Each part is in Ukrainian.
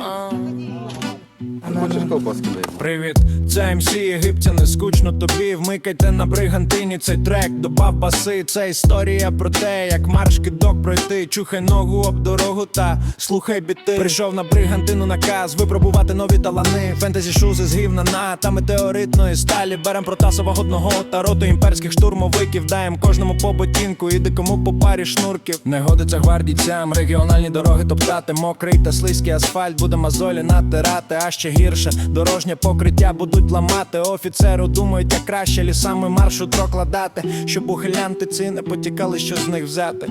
Um. Хочеш ковбаски наїм? Привіт, це МС Єгиптяни, скучно тобі. Вмикайте на бригантині цей трек, добав баси. Це історія про те, як марш кидок пройти. Чухай ногу об дорогу та слухай біти. Прийшов на бригантину наказ випробувати нові талани. Фентезі шузи з гівнана та метеоритної сталі. Берем протасова одного та роту імперських штурмовиків. Даєм кожному по ботинку і дикому по парі шнурків. Не годиться гвардійцям, регіональні дороги топтати. Мокрий та слизький асфальт буде мозолі натирати, а ще гірше дорожнє покриття будуть ламати. Офіцеру думають, як краще лісами маршрут прокладати, щоб ухилянти ці не потікали, що з них взяти.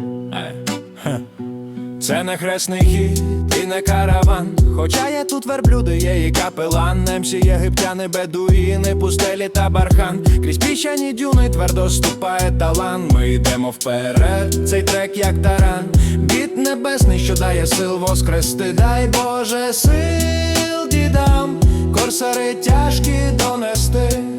Це не хресний хід і не караван. Хоча є тут верблюди, є і капелан. Немсі єгиптяни, бедуїни, пустелі та бархан. Крізь піщані дюни твердо ступає талан. Ми йдемо вперед, цей трек як таран. Біт небесний, що дає сил воскрести. Дай Боже сил дідам, корсари тяжкі донести.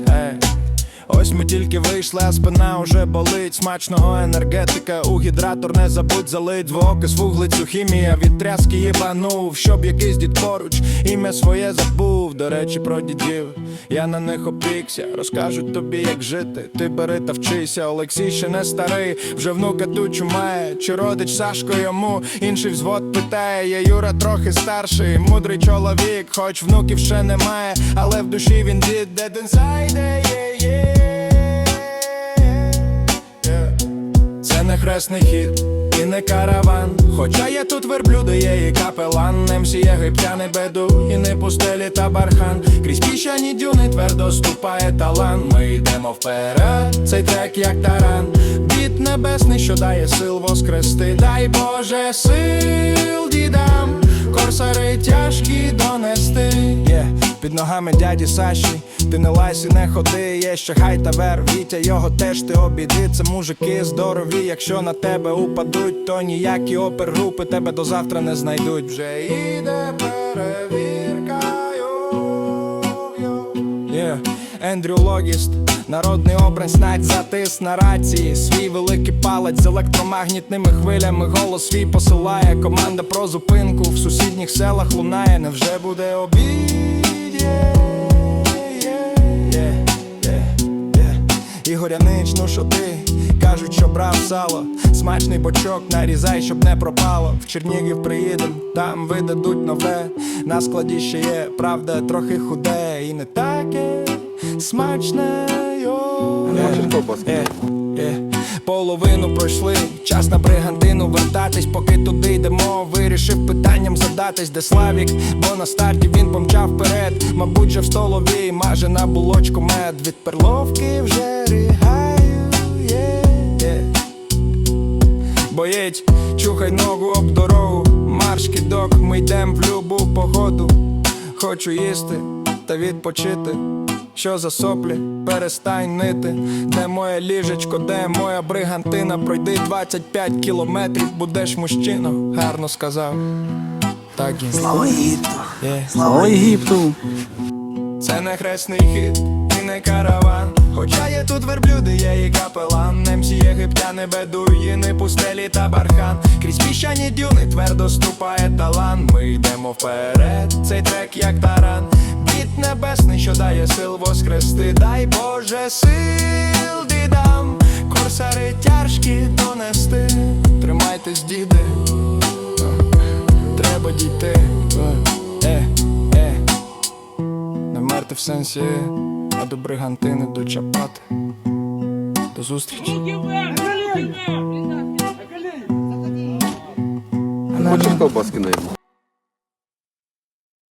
Ось ми тільки вийшли, а спина уже болить. Смачного енергетика у гідратор не забудь залить Двоокис вуглецю, хімія від тряски їбанув, щоб якийсь дід поруч ім'я своє забув. До речі, про дідів. Я на них опікся, розкажуть тобі, як жити. Ти бери та вчися. Олексій ще не старий, вже внука тучу має. Чи родич Сашко йому інший взвод питає. Я Юра трохи старший, мудрий чоловік, хоч внуків ще немає, але в душі він дід, де ден зайде. Є. не хресний хід і не караван. Хоча є тут верблюди, є і капелан. Немсі єгиптяни беду, і не пустелі та бархан. Крізь піщані дюни твердо ступає талан. Ми йдемо вперед, цей трек як таран. Біт небесний, що дає сил воскрести. Дай Боже сил дідам, корсари тяжкі донести. Є під ногами дяді Саші, ти не лайся, не ходи, є ще хай та вер, Вітя його теж ти обіди. Це мужики здорові. Якщо на тебе упадуть, то ніякі опергрупи тебе до завтра не знайдуть. Вже іде перевірка. Yeah. Ендрю Логіст, народний образ, навіть затис на рації. Свій великий палець з електромагнітними хвилями. Голос свій посилає. Команда про зупинку в сусідніх селах лунає. Невже буде обід? Yeah, yeah, yeah, yeah, yeah. Ігорянич, ну що? Кажуть, що брав сало, смачний бочок, нарізай, щоб не пропало. В Чернігів приїдем, там видадуть нове. На складі ще є, правда, трохи худе і не таке смачне. йо. Хочеш ковбаски Е, Половину пройшли, час на бригантину вертатись, поки туди йдемо. Вирішив питанням задатись, де Славік, бо на старті він помчав вперед. Мабуть, же в столовій маже на булочку мед. Від перловки вже ригаю. є, є. Боєть, чухай ногу об дорогу, марш кидок, ми йдем в любу погоду. Хочу їсти та відпочити. Що за соплі, перестань нити. Де моє ліжечко, де моя бригантина? Пройди 25 кілометрів, будеш мужчина, гарно сказав. Так і Слава Єгипту! є. Слава Єгипту! Це не хресний хід і не караван. Хоча є тут верблюди, є і капелан. Немсі єгиптяни, бедуїни, пустелі та бархан. Крізь піщані дюни твердо ступає талан. Ми йдемо вперед, цей трек як таран. Біт небесний, що дає сил воскрести. Дай Боже сил дідам, корсари тяжкі донести. Тримайтесь, діди, треба дійти. Е, е. Не вмерти в сенсі, а до бригантини дочапати. До зустрічі. Хочеш ковбаски наїм?